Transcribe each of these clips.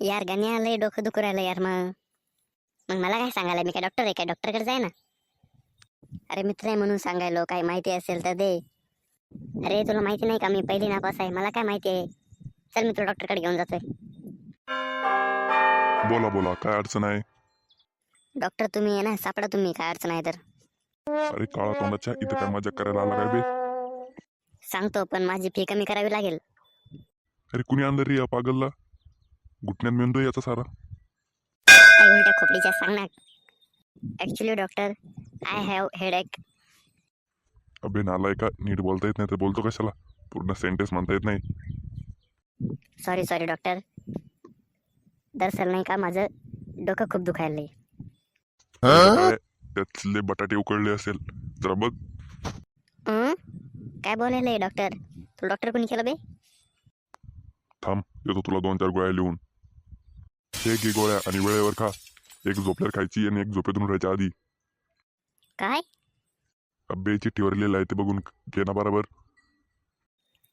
यार गण्या लय डोकं दुखू राहिलं यार मग. मग मला काय सांगायला मी काय डॉक्टर आहे काय डॉक्टरकडे जाय ना. अरे मित्र आहे म्हणून सांगायलो काही माहिती असेल तर दे. अरे तुला माहिती नाही का मी पहिली नापास आहे मला काय माहिती आहे? चल मी तुला डॉक्टरकडे घेऊन जातोय. बोला बोला काय अडचण आहे? डॉक्टर तुम्ही आहे ना सापडा तुम्ही काय अडचण आहे तर. अरे काळा तोंडाच्या इथं काय मजा करायला आला काय बे? सांगतो पण माझी फी कमी करावी लागेल. अरे कुणी अंदर या पागलला? घुटण्यात मेंदू याचा सारा. काय उलट्या खोपडीच्या सांग ना actually doctor I have headache अबे नालाय का? नीट बोलता येत नाही तर बोलतो कशाला? पूर्ण सेंटेन्स म्हणता येत नाही. सॉरी सॉरी डॉक्टर दरअसल नाही का? माझं डोकं खूप दुखायला काय? त्यातले बटाटे उकळले असेल. जरा बघ. हं? काय बोलायला डॉक्टर तू डॉक्टर कोणी केलं बे? थांब येतो तुला दोन चार गोळ्या लिहून. हे घे गोळ्या आणि वेळेवर खा. एक झोपल्यावर खायची आणि एक झोपेतून उठायच्या आधी. काय? अब्बे चिठ्ठीवर लिहिलं आहे ते बघून घे ना बरोबर.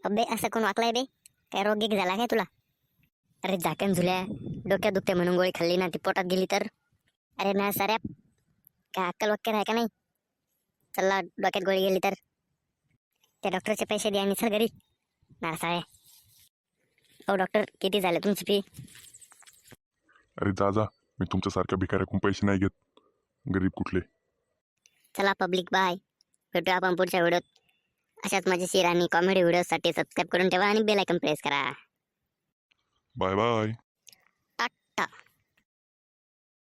अबे असं कोण वाकलाय बे? काय रोग गिग झाला काय तुला? अरे झाकण झुल्या. डोक्यात दुखते म्हणून गोळी खाल्ली ना ती पोटात गेली तर. अरे ना साऱ्या. काय अक्कल वक्कर आहे का नाही? चला डोक्यात गोळी गेली तर. त्या डॉक्टरचे पैसे द्या आणि चल घरी. ना साळ्या हो डॉक्टर किती झाले तुमची फी अरे जा जा मी तुमच्यासारख्या भिकाऱ्याकडून पैसे नाही घेत. गरीब कुठले? चला पब्लिक बाय भेटू आपण पुढच्या व्हिडिओत अशाच मजेशीर आणि कॉमेडी व्हिडिओसाठी सबस्क्राईब करून ठेवा आणि बेल आयकन प्रेस करा. Bye bye tata